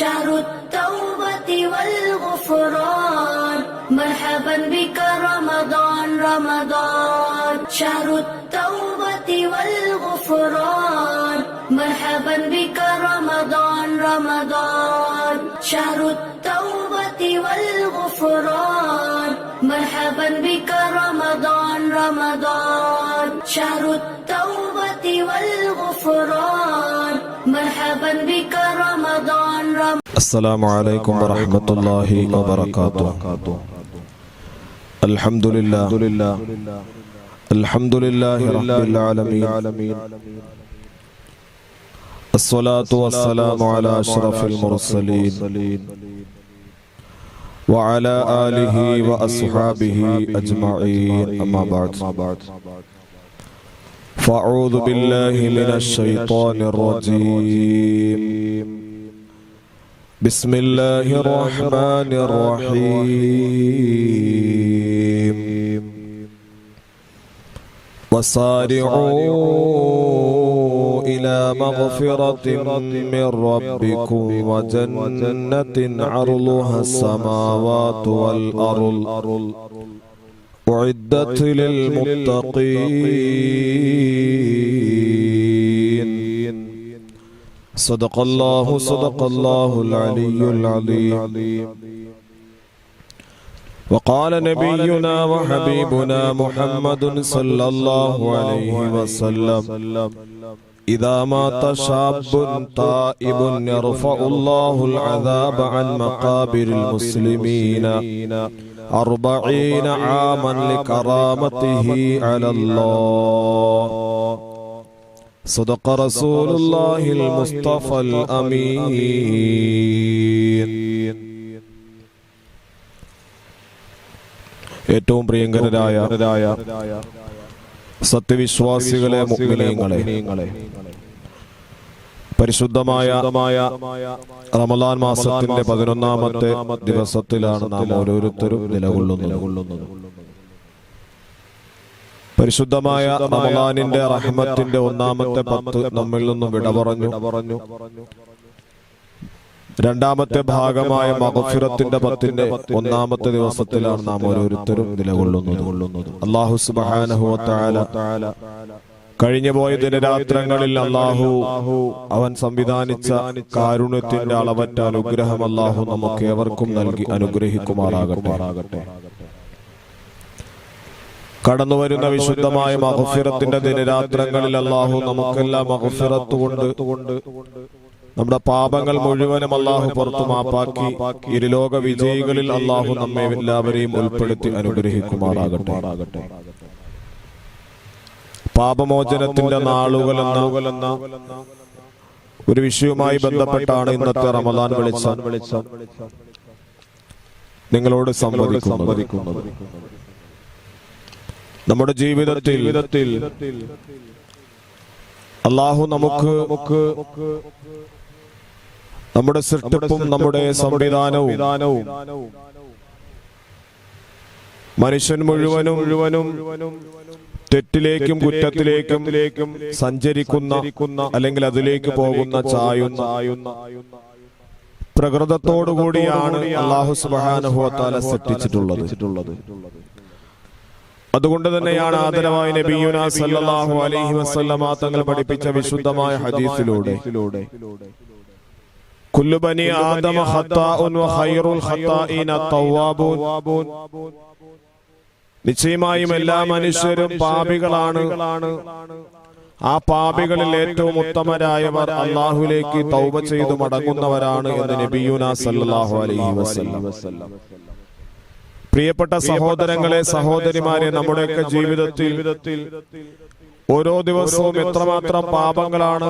شهر التوبة والغفران. مرحبا بك رمضان رمضان. شهر التوبة والغفران. مرحبا بك رمضان رمضان. شهر التوبة والغفران. مرحبا بك رمضان رمضان. شهر التوبة والغفران. السلام عليكم ورحمة الله وبركاته الحمد لله الحمد لله رب العالمين الصلاة والسلام على أشرف المرسلين وعلى آله وأصحابه أجمعين أما بعد فأعوذ بالله من الشيطان الرجيم بسم الله الرحمن الرحيم. وسارعوا إلى مغفرة من ربكم وجنة عرضها السماوات والأرض. أعدت للمتقين صدق الله صدق الله العلي العظيم. وقال نبينا وحبيبنا محمد صلى الله عليه وسلم. إذا مات شاب تائب يرفع الله العذاب عن مقابر المسلمين. أربعين عاما لكرامته على الله. صدق رسول الله المصطفى الأمين ഏറ്റവും പ്രിയങ്കരായ സത്യവിശ്വാസികളെ മുഅ്മിനീങ്ങളെ പരിശുദ്ധമായ റമദാൻ മാസത്തിന്റെ പതിനൊന്നാമത്തെ ദിവസത്തിലാണ് നാം ഓരോരുത്തരും നിലകൊള്ളുന്നത് പരിശുദ്ധമായ റമദാനിന്റെ റഹ്മത്തിന്റെ ഒന്നാമത്തെ പത്ത് നമ്മിൽ നിന്നും വിട പറഞ്ഞു പറഞ്ഞു രണ്ടാമത്തെ ഭാഗമായ മഹഫിറത്തിന്റെ പത്തിന്റെ ഒന്നാമത്തെ ദിവസത്തിലാണ് നാം ഓരോരുത്തരും നിലകൊള്ളുന്നത്. അള്ളാഹു സുബാനഹുല കഴിഞ്ഞു പോയ ദിനരാത്രങ്ങളിൽ അള്ളാഹു അവൻ സംവിധാനിച്ച കാരുണ്യത്തിന്റെ അളവറ്റ അനുഗ്രഹം അള്ളാഹു നമുക്ക് ഏവർക്കും നൽകി അനുഗ്രഹിക്കുമാറാകട്ടെ. കടന്നു വരുന്ന വിശുദ്ധമായ മഹഫിറത്തിന്റെ ദിനരാത്രങ്ങളിൽ അള്ളാഹു നമുക്കെല്ലാം മഹഫിറത്ത് കൊണ്ട് നമ്മുടെ പാപങ്ങൾ മുഴുവനും അള്ളാഹു പുറത്തു മാപ്പാക്കി ഇരുലോക വിജയികളിൽ അള്ളാഹു നമ്മെ എല്ലാവരെയും ഉൾപ്പെടുത്തി അനുഗ്രഹിക്കുമാറാകട്ടെ. പാപമോചനത്തിന്റെ നാളുകൾ എന്ന ഒരു വിഷയവുമായി ബന്ധപ്പെട്ടാണ് ഇന്നത്തെ റമദാൻ വിളിച്ച. നിങ്ങളോട് സംവദിക്കുന്നത്. നമ്മുടെ ജീവിതത്തിൽ അള്ളാഹു നമുക്ക് നമ്മുടെ സൃഷ്ടിപ്പും നമ്മുടെ സംവിധാനവും മനുഷ്യൻ മുഴുവനും മുഴുവനും തെറ്റിലേക്കും കുറ്റത്തിലേക്കും സഞ്ചരിക്കുന്ന അല്ലെങ്കിൽ അതിലേക്ക് പോകുന്ന ചായുന്ന പ്രകൃതത്തോടുകൂടിയാണ് അള്ളാഹു സുബാനുഭവത്താല സൃഷ്ടിച്ചിട്ടുള്ളത്. അതുകൊണ്ട് തന്നെയാണ് ആദരവായ നബിയുന സല്ലല്ലാഹു അലൈഹി വസല്ലമ തങ്ങൾ പഠിപ്പിച്ച വിശുദ്ധമായ ഹദീസിലൂടെ. കുല്ലു ബനി ആദമ ഖത്താഉൻ വ ഖൈറുൽ ഖത്താഇന തവ്വാബുൻ നിശ്ചയമായും എല്ലാ മനുഷ്യരും പാപികളാണ്. ആ പാപികളിൽ ഏറ്റവും ഉത്തമരായവർ അള്ളാഹുലേക്ക് തൗബ ചെയ്തു മടങ്ങുന്നവരാണ് എന്ന് നബിയുന സല്ലല്ലാഹു അലൈഹി വസല്ലം. പ്രിയപ്പെട്ട സഹോദരങ്ങളെ സഹോദരിമാരെ നമ്മുടെയൊക്കെ ജീവിതത്തിൽ ഓരോ ദിവസവും എത്രമാത്രം പാപങ്ങളാണ്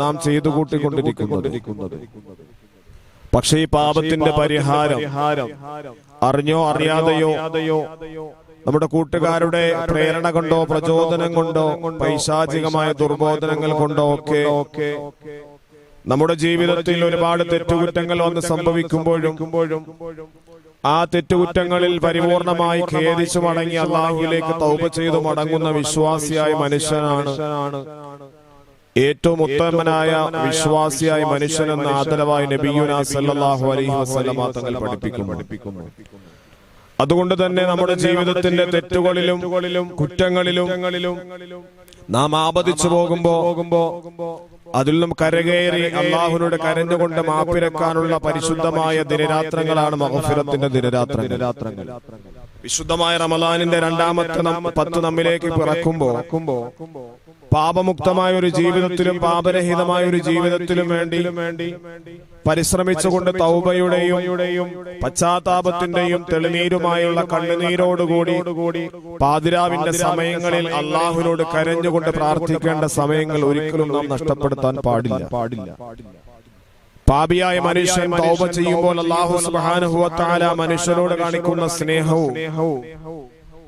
നാം ചെയ്തു കൂട്ടിക്കൊണ്ടിരിക്കുന്നത് പക്ഷേ ഈ പാപത്തിന്റെ പരിഹാരം അറിഞ്ഞോ അറിയാതെയോ നമ്മുടെ കൂട്ടുകാരുടെ പ്രേരണ കൊണ്ടോ പ്രചോദനം കൊണ്ടോ പൈശാചികമായ ദുർബോധനങ്ങൾ കൊണ്ടോ ഒക്കെ നമ്മുടെ ജീവിതത്തിൽ ഒരുപാട് തെറ്റുകുറ്റങ്ങൾ വന്ന് സംഭവിക്കുമ്പോഴും ആ തെറ്റുകുറ്റങ്ങളിൽ പരിപൂർണമായി ഖേദിച്ചു മടങ്ങി അള്ളാഹുലേക്ക് തൗപ ചെയ്തു മടങ്ങുന്ന വിശ്വാസിയായ മനുഷ്യനാണ്. ഏറ്റവും ഉത്തമനായ വിശ്വാസിയായ മനുഷ്യനെന്ന ആദരവായ നബിയുന സല്ലല്ലാഹു അലൈഹി തങ്ങൾ പഠിപ്പിക്കുന്നു. അതുകൊണ്ട് തന്നെ നമ്മുടെ ജീവിതത്തിന്റെ തെറ്റുകളിലും കുറ്റങ്ങളിലും നാം ആപതിച്ചു പോകുമ്പോ അതിൽ നിന്നും കരകയറി അള്ളാഹുനോട് കരഞ്ഞുകൊണ്ട് മാപ്പിരക്കാനുള്ള പരിശുദ്ധമായ ദിനരാത്രങ്ങളാണ് മഹഫിറത്തിന്റെ ദിനരാത്രങ്ങൾ. വിശുദ്ധമായ റമലാനിന്റെ രണ്ടാമത്തെ പത്ത് നമ്മിലേക്ക് പിറക്കുമ്പോ പാപമുക്തമായ ഒരു ജീവിതത്തിലും പാപരഹിതമായ ഒരു ജീവിതത്തിലും വേണ്ടി പരിശ്രമിച്ചുകൊണ്ട് തൗബയുടെയും പശ്ചാത്താപത്തിന്റെയും തെളിനീരുമായുള്ള കണ്ണുനീരോടുകൂടി പാതിരാവിന്റെ സമയങ്ങളിൽ അള്ളാഹുവിനോട് കരഞ്ഞുകൊണ്ട് പ്രാർത്ഥിക്കേണ്ട സമയങ്ങൾ ഒരിക്കലും നാം നഷ്ടപ്പെടുത്താൻ പാടില്ല. പാടില്ല. പാപിയായ മനുഷ്യൻ തൗബ ചെയ്യുമ്പോൾ അള്ളാഹു സുബ്ഹാനഹു വ മനുഷ്യനോട് കാണിക്കുന്ന സ്നേഹവും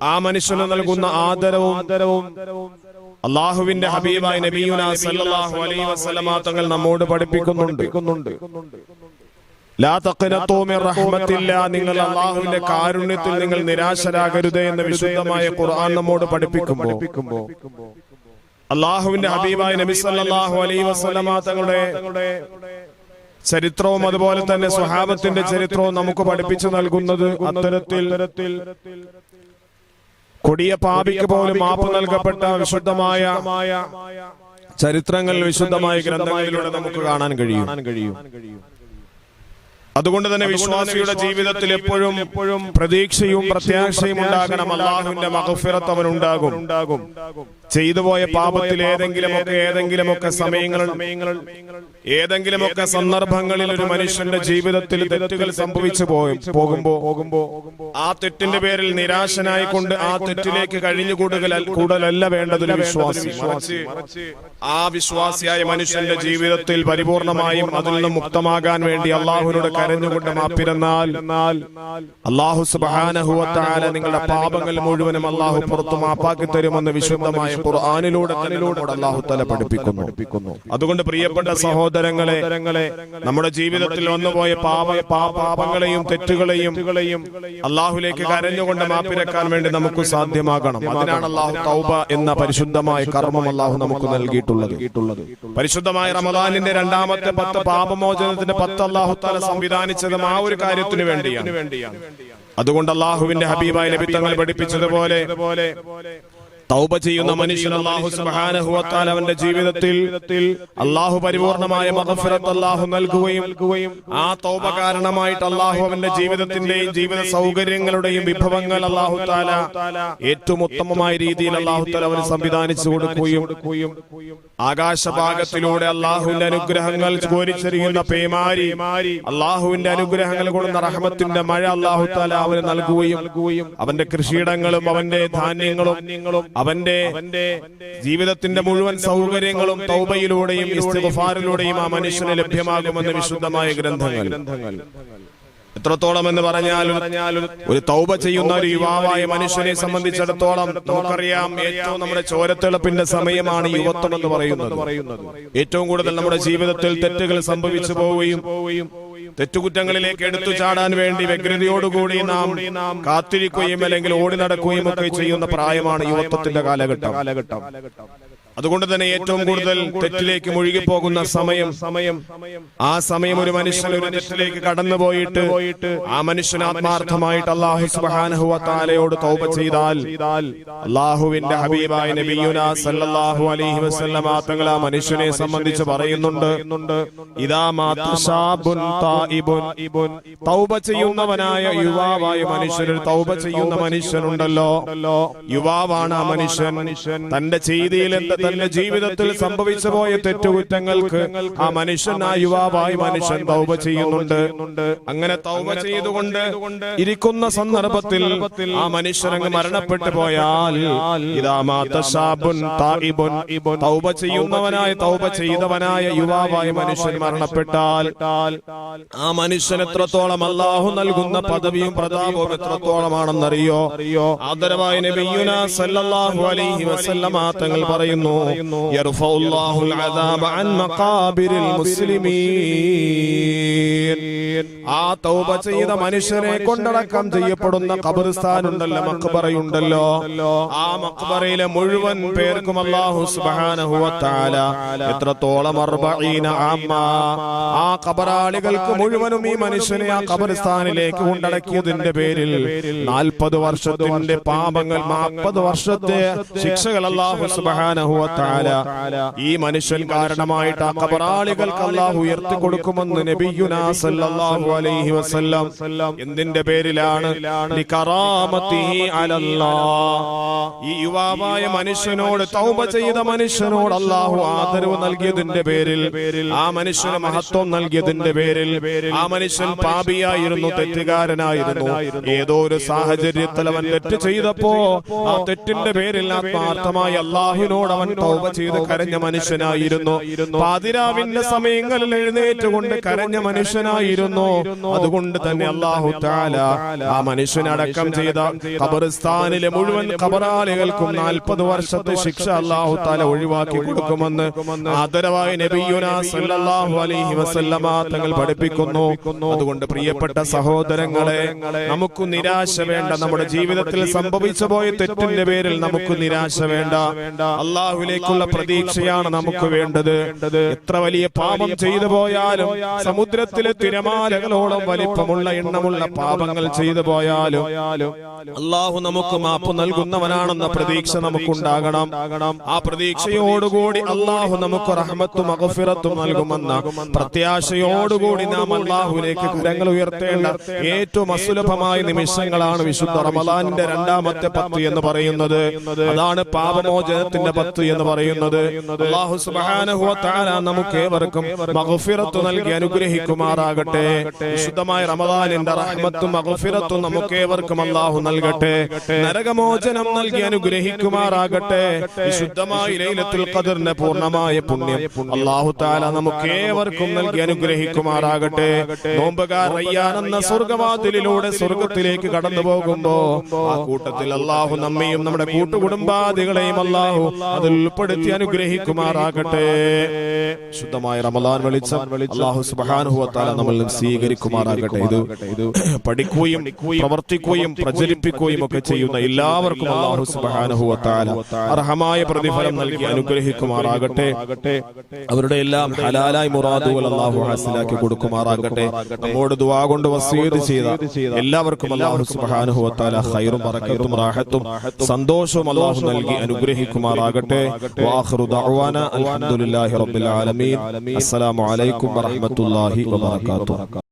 ആ മനുഷ്യന് നൽകുന്ന ആദരവും അള്ളാഹുവിന്റെ ഹബീബായ നബിയുന സല്ലല്ലാഹു അലൈഹി വസല്ലമ തങ്ങൾ നമ്മോട് പഠിപ്പിക്കുന്നുണ്ട്. ലാ നിങ്ങൾ അള്ളാഹുവിന്റെ കാരുണ്യത്തിൽ നിങ്ങൾ നിരാശരാകരുത് എന്ന് വിശുദ്ധമായ ഖുർആൻ നമ്മോട് പഠിപ്പിക്കുമ്പോൾ. അള്ളാഹുവിന്റെ ഹബീബായ നബി സല്ലല്ലാഹു അലൈഹി വസല്ലമ തങ്ങളുടെ ചരിത്രവും അതുപോലെ തന്നെ സ്വഹാബത്തിന്റെ ചരിത്രവും നമുക്ക് പഠിപ്പിച്ചു നൽകുന്നത് അത്തരത്തിൽ കൊടിയ പാപിക്ക് പോലും മാപ്പ് നൽകപ്പെട്ട വിശുദ്ധമായ ചരിത്രങ്ങൾ വിശുദ്ധമായ ഗ്രന്ഥങ്ങളിലൂടെ നമുക്ക് കാണാൻ കഴിയും. അതുകൊണ്ട് തന്നെ വിശ്വാസിയുടെ ജീവിതത്തിൽ എപ്പോഴും എപ്പോഴും പ്രതീക്ഷയും പ്രത്യാശയും ഉണ്ടാകണം. അള്ളാഹുവിന്റെ മഹഫിറത്ത് അവൻ ഉണ്ടാകും ഉണ്ടാകും ചെയ്തുപോയ പാപത്തിൽ ഏതെങ്കിലുമൊക്കെ ഏതെങ്കിലുമൊക്കെ സമയങ്ങൾ ഏതെങ്കിലുമൊക്കെ സന്ദർഭങ്ങളിൽ ഒരു മനുഷ്യന്റെ ജീവിതത്തിൽ തെറ്റുകൾ സംഭവിച്ചു പോയും പോകുമ്പോ പോകുമ്പോ ആ തെറ്റിന്റെ പേരിൽ നിരാശനായി കൊണ്ട് ആ തെറ്റിലേക്ക് കഴിഞ്ഞു കൂടുതൽ കൂടുതലല്ല വേണ്ടത് ഒരു വിശ്വാസി. ആ വിശ്വാസിയായ മനുഷ്യന്റെ ജീവിതത്തിൽ പരിപൂർണമായും അതിൽ നിന്ന് മുക്തമാകാൻ വേണ്ടി അള്ളാഹുവിനോട് കരഞ്ഞുകൊണ്ട് മാപ്പിരുന്നാൽ അള്ളാഹു സുബാനഹുവത്താല നിങ്ങളുടെ പാപങ്ങൾ മുഴുവനും അള്ളാഹു പുറത്തു മാപ്പാക്കി തരുമെന്ന് വിശുദ്ധമായ ഖുർആാനിലൂടെ തന്നെ നമ്മോട് അള്ളാഹു തല പഠിപ്പിക്കുന്നു. അതുകൊണ്ട് പ്രിയപ്പെട്ട സഹോദരങ്ങളെ നമ്മുടെ ജീവിതത്തിൽ വന്നുപോയ പാപ പാപങ്ങളെയും തെറ്റുകളെയും അള്ളാഹുലേക്ക് കരഞ്ഞുകൊണ്ട് മാപ്പിരക്കാൻ വേണ്ടി നമുക്ക് സാധ്യമാകണം. അതിനാണ് അള്ളാഹു തൗബ എന്ന പരിശുദ്ധമായ കർമ്മം അള്ളാഹു നമുക്ക് നൽകിയിട്ടുള്ളത്. പരിശുദ്ധമായ റമദാനിന്റെ രണ്ടാമത്തെ പത്ത് പാപമോചനത്തിന്റെ പത്ത് അള്ളാഹു തല സംവിധാനിച്ചതും ആ ഒരു കാര്യത്തിന് വേണ്ടിയാണ്. അതുകൊണ്ട് അള്ളാഹുവിന്റെ ഹബീബായ ലഭിത്തങ്ങൾ പഠിപ്പിച്ചതുപോലെ തൗബ ചെയ്യുന്ന മനുഷ്യൻ അള്ളാഹു സുബ്ഹാനഹു വ തആല അവന്റെ ജീവിതത്തിൽ അള്ളാഹു പരിപൂർണമായ മഗ്ഫിറത്ത് അള്ളാഹു നൽകുകയും ആ തൗബ കാരണമായിട്ട് അള്ളാഹു അവന്റെ ജീവിതത്തിന്റെയും ജീവിത സൗകര്യങ്ങളുടെയും വിഭവങ്ങൾ അള്ളാഹു താല ഏറ്റവും ഉത്തമമായ രീതിയിൽ അള്ളാഹു താല അവന് സംവിധാനിച്ചു കൊടുക്കുകയും ആകാശഭാഗത്തിലൂടെ അള്ളാഹുവിന്റെ അനുഗ്രഹങ്ങൾ കോരിച്ചെറിയുന്ന പേമാരി അള്ളാഹുവിന്റെ അനുഗ്രഹങ്ങൾ കൊടുന്ന റഹ്മത്തിന്റെ മഴ അള്ളാഹു താല അവന് നൽകുകയും അവന്റെ കൃഷിയിടങ്ങളും അവന്റെ ധാന്യങ്ങളും അവന്റെ ജീവിതത്തിന്റെ മുഴുവൻ സൗകര്യങ്ങളും തൗബയിലൂടെയും ഇസ്തിഗ്ഫാറിലൂടെയും ആ മനുഷ്യന് ലഭ്യമാകുമെന്ന് വിശുദ്ധമായ ഗ്രന്ഥങ്ങൾ. എത്രത്തോളം എന്ന് പറഞ്ഞാലും ഒരു തൗബ ചെയ്യുന്ന ഒരു യുവാവായ മനുഷ്യനെ സംബന്ധിച്ചിടത്തോളം നമുക്കറിയാം ഏറ്റവും നമ്മുടെ ചോരത്തിളപ്പിന്റെ സമയമാണ് യുവത്വം എന്ന് പറയുന്നത്. ഏറ്റവും കൂടുതൽ നമ്മുടെ ജീവിതത്തിൽ തെറ്റുകൾ സംഭവിച്ചു പോവുകയും തെറ്റുകുറ്റങ്ങളിലേക്ക് എടുത്തു ചാടാൻ വേണ്ടി വ്യഗ്രതയോടുകൂടി നാം കാത്തിരിക്കുകയും അല്ലെങ്കിൽ ഓടി നടക്കുകയും ഒക്കെ ചെയ്യുന്ന പ്രായമാണ് യുവത്വത്തിന്റെ കാലഘട്ടം. കാലഘട്ടം. അതുകൊണ്ട് തന്നെ ഏറ്റവും കൂടുതൽ തെറ്റിലേക്ക് മുഴുകി പോകുന്ന സമയം സമയം ആ സമയം ഒരു മനുഷ്യൻ ഒരു തെറ്റിലേക്ക് കടന്നു പോയിട്ട് ആ മനുഷ്യൻ ആത്മാർത്ഥമായിട്ട് അള്ളാഹു തആലയോട് തൗബ ചെയ്താൽ അള്ളാഹുവിന്റെ ഹബീബായ നബിയുന സല്ലല്ലാഹു അലൈഹി വസല്ലമ തങ്ങൾ ആ മനുഷ്യനെ സംബന്ധിച്ച് പറയുന്നുണ്ട്. ഇദാ മാത ശാബുൻ തായിബുൻ തൗബ ചെയ്യുന്നവനായ യുവാവായ മനുഷ്യൻ ഒരു തൗബ ചെയ്യുന്ന മനുഷ്യനുണ്ടല്ലോ. യുവാവാണ് ആ മനുഷ്യൻ. തന്റെ ചെയ്തിയിൽ എന്ത് തന്റെ ജീവിതത്തിൽ സംഭവിച്ചു പോയ തെറ്റുകുറ്റങ്ങൾക്ക് ആ മനുഷ്യൻ ആ യുവാവായി മനുഷ്യൻ തൗപ ചെയ്യുന്നുണ്ട്. അങ്ങനെ തൗപ ചെയ്തുകൊണ്ട് ഇരിക്കുന്ന സന്ദർഭത്തിൽ ആ മനുഷ്യൻ അങ്ങ് മരണപ്പെട്ടു പോയാൽ തൗപ ചെയ്യുന്നവനായ തൗബ ചെയ്തവനായ യുവാവായ മനുഷ്യൻ മരണപ്പെട്ടാൽ ആ മനുഷ്യൻ എത്രത്തോളം അള്ളാഹു നൽകുന്ന പദവിയും പ്രതാപവും എത്രത്തോളമാണെന്നറിയോ? ആദരവായ നബിയുന സല്ലല്ലാഹു അലൈഹി വസല്ലമ തങ്ങൾ പറയുന്നു. ആ തൗബ ചെയ്ത മനുഷ്യരെ കൊണ്ടടക്കം ചെയ്യപ്പെടുന്ന ഖബർസ്ഥാൻ ഉണ്ടല്ലോ മക്ബറയുണ്ടല്ലോ. ആ മക്ബറയിലെ മുഴുവൻ പേർക്കും അള്ളാഹു സുബ്ഹാനഹു വ തആല എത്രത്തോളം അർബഈന ആമ്മ. ആ ഖബറാളികൾക്ക് മുഴുവനും ഈ മനുഷ്യനെ ആ ഖബർസ്ഥാനിലേക്ക് കൊണ്ടടക്കിയതിന്റെ പേരിൽ നാൽപ്പത് വർഷത്തിന്റെ പാപങ്ങൾ നാൽപ്പത് വർഷത്തെ ശിക്ഷകൾ അള്ളാഹു സുബ്ഹാനഹു ഈ മനുഷ്യൻ കാരണമായിട്ട് ആ ഖബറാളികൾക്ക് അല്ലാഹു ഉയർത്തി കൊടുക്കുമെന്ന് നബിയുന സല്ലല്ലാഹു അലൈഹി വസല്ലം. എന്തിന്റെ പേരിലാണ്? ഈ യുവാവായ മനുഷ്യനോട് തൗബ ചെയ്ത മനുഷ്യനോട് അള്ളാഹു ആദരവ് നൽകിയതിന്റെ പേരിൽ ആ മനുഷ്യന് മഹത്വം നൽകിയതിന്റെ പേരിൽ ആ മനുഷ്യൻ പാപിയായിരുന്നു തെറ്റുകാരനായിരുന്നു. ഏതോ ഒരു സാഹചര്യത്തിൽ അവൻ തെറ്റ് ചെയ്തപ്പോ ആ തെറ്റിന്റെ പേരിൽ ആത്മാർത്ഥമായി അള്ളാഹുവിനോട് അവൻ തൗബ ചെയ്ത് കരഞ്ഞ മനുഷ്യനായിരുന്നു. പാതിരാവിന്റെ സമയങ്ങളിൽ എഴുന്നേറ്റുകൊണ്ട് കരഞ്ഞ മനുഷ്യനായിരുന്നു. അതുകൊണ്ട് തന്നെ അള്ളാഹു താല ആ മനുഷ്യനടക്കം ചെയ്ത ഖബറിസ്ഥാനിലെ മുഴുവൻ ഖബറാളികൾക്കും നാൽപ്പത് വർഷത്തെ ശിക്ഷ അള്ളാഹു താല ഒഴിവാക്കി കൊടുക്കുമെന്ന് ആദരവായ നബിയുന സല്ലല്ലാഹു അലൈഹി വസല്ലമ തങ്ങൾ പഠിപ്പിക്കുന്നു. അതുകൊണ്ട് പ്രിയപ്പെട്ട സഹോദരങ്ങളെ നമുക്ക് നിരാശ വേണ്ട. നമ്മുടെ ജീവിതത്തിൽ സംഭവിച്ചു പോയ തെറ്റിന്റെ പേരിൽ നമുക്ക് നിരാശ വേണ്ട. അള്ളാഹുലേക്കുള്ള പ്രതീക്ഷയാണ് നമുക്ക് വേണ്ടത്. എത്ര വലിയ പാപം ചെയ്തു പോയാലും സമുദ്രത്തിലെ തിരമാലകളോളം വലിപ്പമുള്ള എണ്ണമുള്ള പാപങ്ങൾ ചെയ്തു പോയാലും അള്ളാഹു നമുക്ക് മാപ്പ് നൽകുന്നവനാണെന്ന പ്രതീക്ഷ നമുക്കുണ്ടാകണം. ആ പ്രതീക്ഷയോടുകൂടി അള്ളാഹു നമുക്ക് റഹ്മത്തും അഗഫിറത്തും നൽകുമെന്ന പ്രത്യാശയോടുകൂടി നാം അള്ളാഹുലേക്ക് കരങ്ങൾ ഉയർത്തേണ്ട ഏറ്റവും അസുലഭമായ നിമിഷങ്ങളാണ് വിശുദ്ധ റമദാനിന്റെ രണ്ടാമത്തെ പത്ത് എന്ന് പറയുന്നത്. അതാണ് പാപമോചനത്തിന്റെ പത്ത് എന്ന് പറയുന്നത്. അള്ളാഹു സുബ്ഹാനഹു വ തആല നമുക്ക് ഏവർക്കും മഗ്ഫിറത്ത് നൽകി അനുഗ്രഹിക്കുമാറാകട്ടെ. വിശുദ്ധമായ റമദാനിന്റെ റഹ്മത്തും മഗ്ഫിറത്തും നമുക്ക് ഏവർക്കും അള്ളാഹു നൽകട്ടെ. നരകമോചനം നൽകി അനുഗ്രഹിക്കുമാറാകട്ടെ. വിശുദ്ധമായ ലൈലത്തുൽ ഖദറിന്റെ പൂർണമായ പുണ്യം അള്ളാഹു തആല നമുക്ക് ഏവർക്കും നൽകി അനുഗ്രഹിക്കുമാറാകട്ടെ. നോമ്പുകാർ റയ്യാൻ എന്ന സ്വർഗവാതിലിലൂടെ സ്വർഗത്തിലേക്ക് കടന്നു പോകുമ്പോ ആ കൂട്ടത്തിൽ അള്ളാഹു നമ്മയും നമ്മുടെ കൂട്ടുകുടുംബാദികളെയും അള്ളാഹു അതിൽ ഉൾപ്പെടുത്തി അനുഗ്രഹിക്കുമാറാകട്ടെ. ശുദ്ധമായ റമദാൻ വെളിച്ചം അള്ളാഹു സുബ്ഹാനഹു നമ്മൾ സ്വീകരിക്കുമാറാകട്ടെ. ഇത് പഠിക്കുകയും പ്രവർത്തിക്കുകയും പ്രചരിപ്പിക്കുകയും ഒക്കെ ചെയ്യുന്ന എല്ലാവർക്കും അള്ളാഹു തആല അർഹമായ പ്രതിഫലം നൽകി അനുഗ്രഹിക്കുമാറാകട്ടെ. അവരുടെ എല്ലാം ഹലാലായി മുറാദുകൾ അള്ളാഹു ഹാസിലാക്കി കൊടുക്കുമാറാകട്ടെ. നമ്മോട് ദുവാ കൊണ്ട് വസീത് ചെയ്ത എല്ലാവർക്കും അള്ളാഹു സുബ്ഹാനഹു ഹൈറും റാഹത്തും സന്തോഷവും അള്ളാഹു നൽകി അനുഗ്രഹിക്കുമാറാകട്ടെ. അൽഹംദുലില്ലാഹി റബ്ബിൽ ആലമീൻ. അസ്സലാമു അലൈക്കും വറഹ്മത്തുള്ളാഹി വബറകാതുഹു.